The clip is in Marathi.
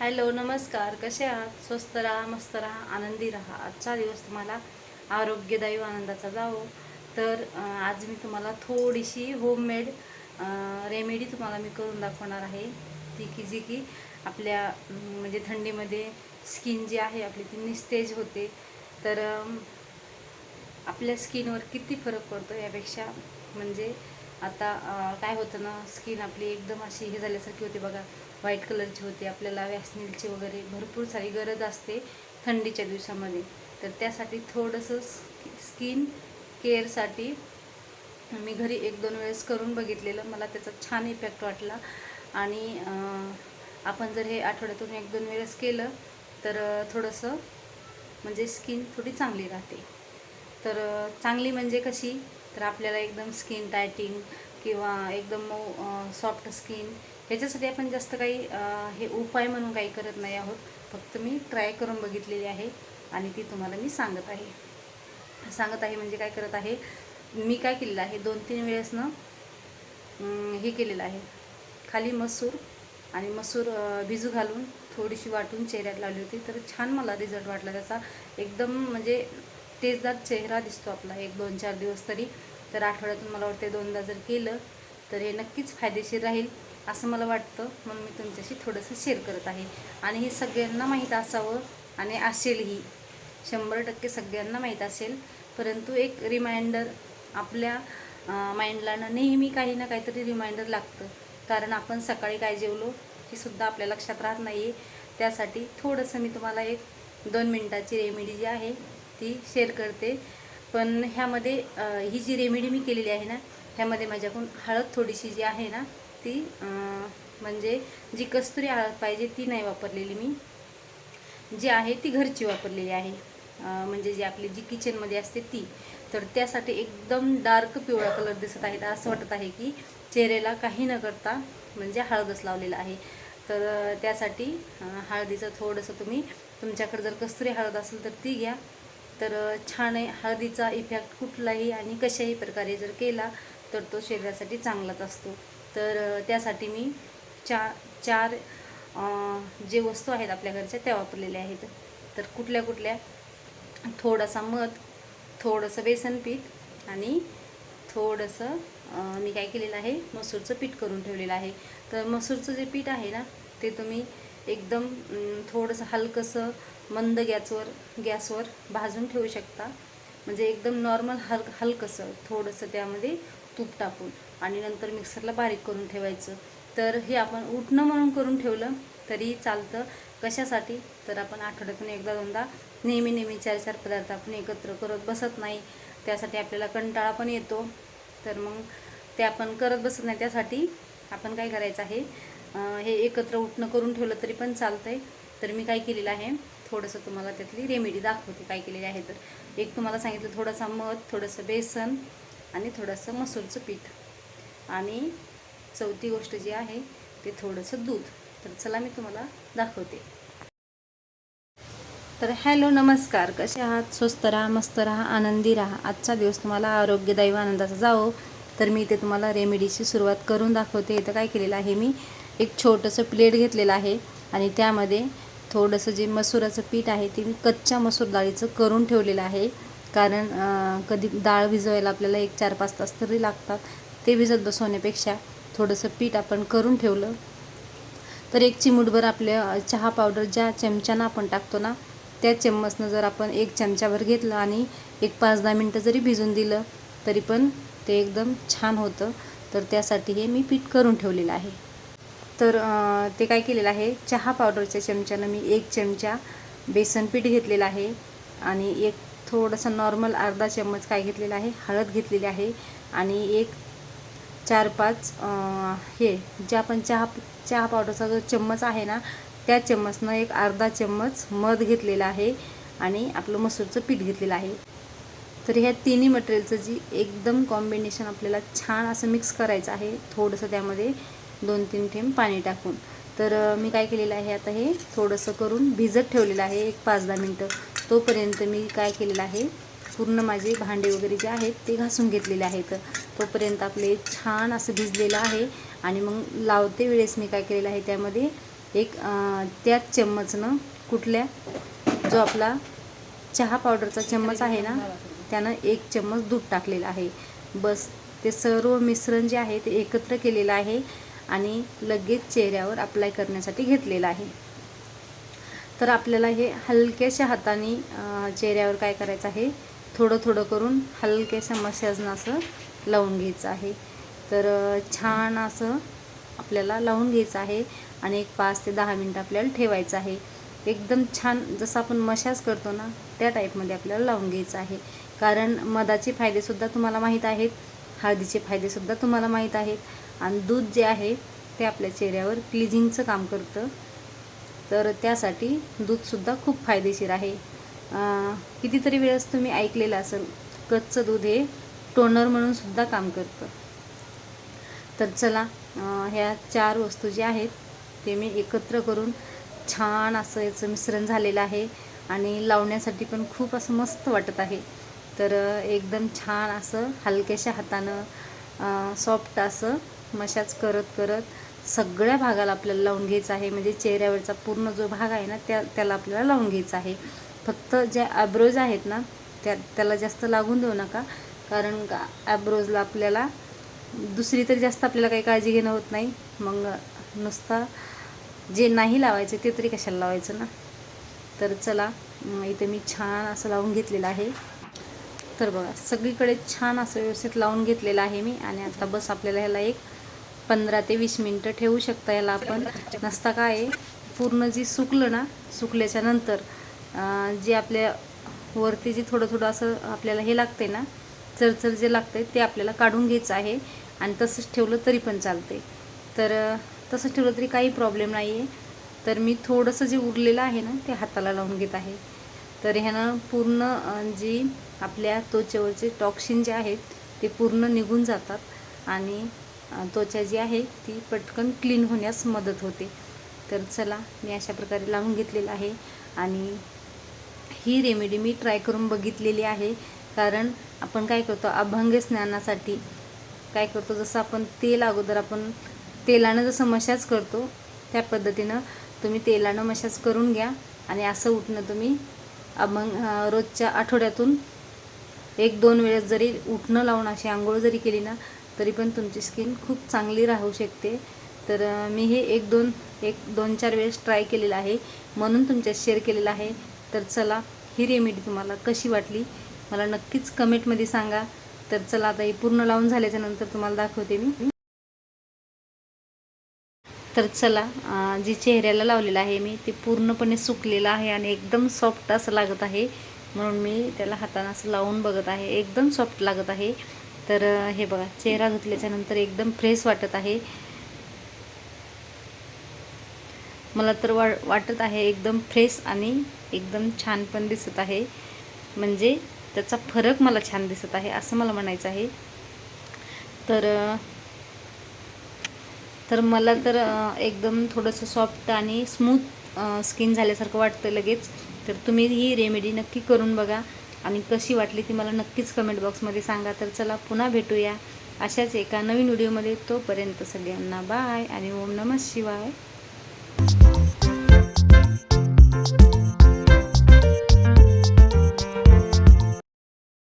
हॅलो नमस्कार. कसे आहात? स्वस्त राहा मस्त राहा आनंदी राहा. आजचा दिवस तुम्हाला आरोग्यदायी आनंदाचा जावो. तर आज मी तुम्हाला थोडीशी होममेड रेमेडी तुम्हाला मी करून दाखवणार आहे. ती की जी की आपल्या म्हणजे थंडीमध्ये स्किन जी आहे आपली ती निस्तेज होते. तर आपल्या स्किनवर किती फरक पडतो यापेक्षा म्हणजे आता काय होतं ना स्किन आपली एकदम अशी हे झाल्यासारखी होती बघा. व्हाईट कलरची होती आपल्याला वॅसनीलची वगैरे भरपूर सारी गरज असते थंडीच्या दिवसामध्ये. तर त्यासाठी थोडंसं स्किन केअरसाठी मी घरी एक दोन वेळेस करून बघितलेलं. मला त्याचा छान इफेक्ट वाटला. आणि आपण जर हे आठवड्यातून एक दोन वेळेस केलं तर थोडंसं म्हणजे स्किन थोडी चांगली राहते. तर चांगली म्हणजे कशी? तर आपल्याला एकदम स्किन टायटिंग किंवा एकदम मऊ सॉफ्ट स्किन ह्याच्यासाठी आपण जास्त काही हे उपाय म्हणून काही करत नाही आहोत. फक्त मी ट्राय करून बघितलेली आहे आणि ती तुम्हाला मी सांगत आहे. सांगत आहे म्हणजे काय करत आहे मी काय केलेलं आहे दोन तीन वेळेस ना हे केलेलं आहे. खाली मसूर आणि मसूर भिजू घालून थोडीशी वाटून चेहऱ्यात लावली होती. तर छान मला रिझल्ट वाटला त्याचा. एकदम म्हणजे तेजदार चेहरा दिसतो आपला एक दोन चार दिवस तरी. तर आठवड्यातून मला वाटते दोनदा जर केलं तर हे नक्कीच फायदेशीर राहील असं मला वाटतं. म्हणून मी तुमच्याशी थोडंसं शेअर करत आहे. आणि हे सगळ्यांना माहीत असावं आणि असेलही. शंभर टक्के सगळ्यांना माहीत असेल. परंतु एक रिमाइंडर आपल्या माइंडला ना नेहमी काही ना काहीतरी रिमाइंडर लागतं. कारण आपण सकाळी काय जेवलो हे सुद्धा आपल्या लक्षात राहत नाही आहे त्यासाठी थोडंसं मी तुम्हाला एक दोन मिनटाची रेमेडी जी आहे ती शेअर करते. पण ह्यामध्ये ही जी रेमेडी मी केलेली आहे ना ह्यामध्ये माझ्याकडून हळद थोडीशी जी आहे ना ती म्हणजे जी कस्तुरी हळद पाहिजे ती नाही वापरलेली मी. जी आहे ती घरची वापरलेली आहे. म्हणजे जी आपली जी किचनमध्ये असते ती. तर त्यासाठी एकदम डार्क पिवळा कलर दिसत आहे. तर असं वाटत आहे की चेहऱ्याला काही न करता म्हणजे हळदच लावलेलं आहे. तर त्यासाठी हळदीचं थोडंसं तुम्ही तुमच्याकडे जर कस्तुरी हळद असेल तर ती घ्या. तर छान आहे. हळदीचा इफेक्ट कुठलाही आणि कशाही प्रकारे जर केला तर तो शरीरासाठी चांगलाच असतो. तर त्यासाठी मी चा चार जे वस्तू आहेत आपल्या घरच्या त्या वापरलेल्या आहेत. तर कुठल्या कुठल्या? थोडासा मध थोडंसं बेसन पीठ आणि थोडंसं मी काय केलेलं आहे? मसूरचं पीठ करून ठेवलेलं आहे. तर मसूरचं जे पीठ आहे ना ते तुम्ही एकदम थोडंसं हलकंसं मंद गॅसवर गॅसवर भाजून ठेवू शकता. म्हणजे एकदम नॉर्मल हल हलकंसं थोडंसं त्यामध्ये तूप टाकून आणि नंतर मिक्सरला बारीक करून ठेवायचं. तर हे आपण उठणं म्हणून करून ठेवलं तरी चालतं. कशासाठी? तर आपण आठवड्यातून एकदा दोनदा नेहमी नेहमी चार चार पदार्थ आपण एकत्र करत बसत नाही. त्यासाठी आपल्याला कंटाळा पण येतो. तर मग ते आपण करत बसत नाही. त्यासाठी आपण काय करायचं आहे? हे एकत्र उठणं करून ठेवलं तरी पण चालतं आहे तर मी काय केलेलं आहे थोडंसं तुम्हाला त्यातली रेमेडी दाखवते काय केलेली आहे तर. एक तुम्हाला सांगितलं थोडासा मध थोडंसं बेसन आणि थोडंसं मसूरचं पीठ. आणि चौथी गोष्ट जी आहे ते थोडंसं दूध. तर चला मी तुम्हाला दाखवते. तर हॅलो नमस्कार. कसे आहात? स्वस्त राहा मस्त राहा आनंदी राहा. आजचा दिवस तुम्हाला आरोग्यदायी व आनंदाचा जावो. तर मी इथे तुम्हाला रेमेडीची सुरुवात करून दाखवते. इथं काय केलेलं आहे मी एक छोटंसं प्लेट घेतलेलं आहे आणि त्यामध्ये थोडंसं जे मसुराचं पीठ आहे ते मी कच्च्या मसूर डाळीचं करून ठेवलेलं आहे. कारण कधी डाळ भिजवायला आपल्याला एक चार पाच तास तरी लागतात. ते भिजत बसवण्यापेक्षा थोडंसं पीठ आपण करून ठेवलं. तर एक चिमूटभर आपल्या चहा पावडर ज्या चमच्यानं आपण टाकतो ना त्या चम्मचनं जर आपण एक चमच्याभर घेतलं आणि एक पाच दहा मिनटं जरी भिजून दिलं तरी पण ते एकदम छान होतं. तर त्यासाठी हे मी पीठ करून ठेवलेलं आहे. तर ते काय केलेलं आहे चहा पावडरच्या चमच्यानं मी एक चमचा बेसन पीठ घेतलेलं आहे आणि एक थोडंसं नॉर्मल अर्धा चम्मच काय घेतलेला आहे हळद घेतलेली आहे आणि एक चार पाच हे जे आपण चहा चहा पावडरचा जो चम्मच आहे ना त्या चम्मचनं एक अर्धा चम्मच मध घेतलेला आहे आणि आपलं मसूरचं पीठ घेतलेलं आहे. तर ह्या तिन्ही मटेरियलचं जी एकदम कॉम्बिनेशन आपल्याला छान असं मिक्स करायचं आहे थोडंसं त्यामध्ये. दोन तीन थेंब पाणी टाकून. तर मी काय केलेलं आहे आता हे थोडंसं करून भिजत ठेवलेलं आहे एक पाच दहा मिनटं. तोपर्यंत मी काय केलेलं आहे पूर्ण माझे भांडे वगैरे जे आहेत ते घासून घेतलेले आहेत. तोपर्यंत आपले छान असं भिजलेलं आहे आणि मग लावते वेळेस मी काय केलेलं आहे त्यामध्ये एक त्याच चम्मचनं कुठल्या जो आपला चहा पावडरचा चम्मच आहे ना त्यानं एक चम्मच दूध टाकलेलं आहे. बस ते सर्व मिश्रण जे आहे ते एकत्र केलेलं आहे. आणि लगेच चेहऱ्यावर अप्लाय करण्यासाठी घेतलेलं आहे. तर आपल्याला हे हलक्याशा हाताने चेहऱ्यावर काय करायचं आहे? थोडं थोडं करून हलक्याशा मसाजनं असं लावून घ्यायचं आहे. तर छान असं आपल्याला लावून घ्यायचं आहे आणि एक पाच ते दहा मिनटं आपल्याला ठेवायचं आहे. एकदम छान जसं आपण मशाज करतो ना त्या टाईपमध्ये आपल्याला लावून घ्यायचं आहे. कारण मधाचे फायदेसुद्धा तुम्हाला माहीत आहेत हळदीचे फायदेसुद्धा तुम्हाला माहीत आहेत. आणि दूध जे आहे ते आपल्या चेहऱ्यावर क्लिजिंगचं काम करतं. तर त्यासाठी दूधसुद्धा खूप फायदेशीर आहे. कितीतरी वेळेस तुम्ही ऐकलेलं असेल कच्चं दूध हे टोनर म्हणून सुद्धा काम करतं. तर चला ह्या चार वस्तू ज्या आहेत ते मी एकत्र करून छान असं याचं मिश्रण झालेलं आहे आणि लावण्यासाठी पण खूप असं मस्त वाटत आहे. तर एकदम छान असं हलक्याशा हातानं सॉफ्ट असं मशाज करत करत सगळ्या भागाला आपल्याला लावून घ्यायचं आहे. म्हणजे चेहऱ्यावरचा पूर्ण जो भाग आहे ना त्या त्याला आपल्याला लावून घ्यायचा आहे. फक्त ज्या ॲब्रोज आहेत ना त्या त्याला जास्त लागून देऊ नका. कारण का ॲब्रोजला आपल्याला दुसरी तरी जास्त आपल्याला काही काळजी घेणं होत नाही. मग नुसता जे नाही लावायचं ते तरी कशाला लावायचं ना? तर चला इथे मी छान असं लावून घेतलेलं आहे. तर बघा सगळीकडे छान असं व्यवस्थित लावून घेतलेलं आहे मी. आणि आता बस आपल्याला ह्याला एक पंधरा ते वीस मिनटं ठेवू शकता याला आपण. नसता काय पूर्ण जी सुकलं ना सुकल्याच्या नंतर जे आपल्या वरती जे थोडं थोडं असं आपल्याला हे लागते ना चरचर जे लागते ते आपल्याला काढून घ्यायचं आहे आणि तसंच ठेवलं तरी पण चालते तर तसंच ठेवलं तरी काही प्रॉब्लेम नाही आहे तर मी थोडंसं जे उरलेलं आहे ना ते हाताला लावून घेत आहे. तर ह्यानं पूर्ण जी आपल्या त्वचेवरचे टॉक्सिन जे आहेत ते पूर्ण निघून जातात आणि त्वचा जी आहे ती पटकन क्लीन होण्यास मदत होते. तर चला मी अशा प्रकारे लावून घेतलेलं आहे आणि ही रेमेडी मी ट्राय करून बघितलेली आहे. कारण आपण काय करतो अभंग स्नानासाठी काय करतो जसं आपण तेल अगोदर आपण तेलानं जसं मशाज करतो त्या पद्धतीनं तुम्ही तेलानं मशाज करून घ्या आणि असं उठणं तुम्ही अभंग रोजच्या आठवड्यातून एक दोन वेळेस जरी उठणं लावून अशी आंघोळ जरी केली ना तरी पण तुमची स्किन खूप चांगली राहू शकते. तर मी हे एक दोन एक दोन चार वेळेस ट्राय केलेलं आहे. म्हणून तुमच्यात शेअर केलेलं आहे. तर चला ही रेमेडी तुम्हाला कशी वाटली? मला नक्कीच कमेंटमध्ये सांगा. तर चला आता ही पूर्ण लावून झाल्याच्यानंतर तुम्हाला दाखवते मी. तर चला जी चेहऱ्याला लावलेलं आहे मी ते पूर्णपणे सुकलेलं आहे आणि एकदम सॉफ्ट असं लागत आहे. म्हणून मी त्याला हातानं असं लावून बघत आहे. एकदम सॉफ्ट लागत आहे. तर हे बघा चेहरा धुतल्याच्या नंतर एकदम फ्रेश वाटत आहे. मला तर वा वाटत आहे एकदम फ्रेश आणि एकदम छान पण दिसत आहे. म्हणजे त्याचा फरक मला छान दिसत आहे असं मला म्हणायचं आहे. तर तर मला तर एकदम थोडंसं सॉफ्ट आणि स्मूथ स्किन झाल्यासारखं वाटतं लगेच. तर तुम्ही ही रेमेडी नक्की करून बघा. आणि कशी वाटली ती मला नक्कीच कमेंट बॉक्समध्ये सांगा. तर चला पुन्हा भेटूया अशाच एका नवीन व्हिडिओमध्ये तोपर्यंत सगळ्यांना बाय आणि ओम नमः शिवाय.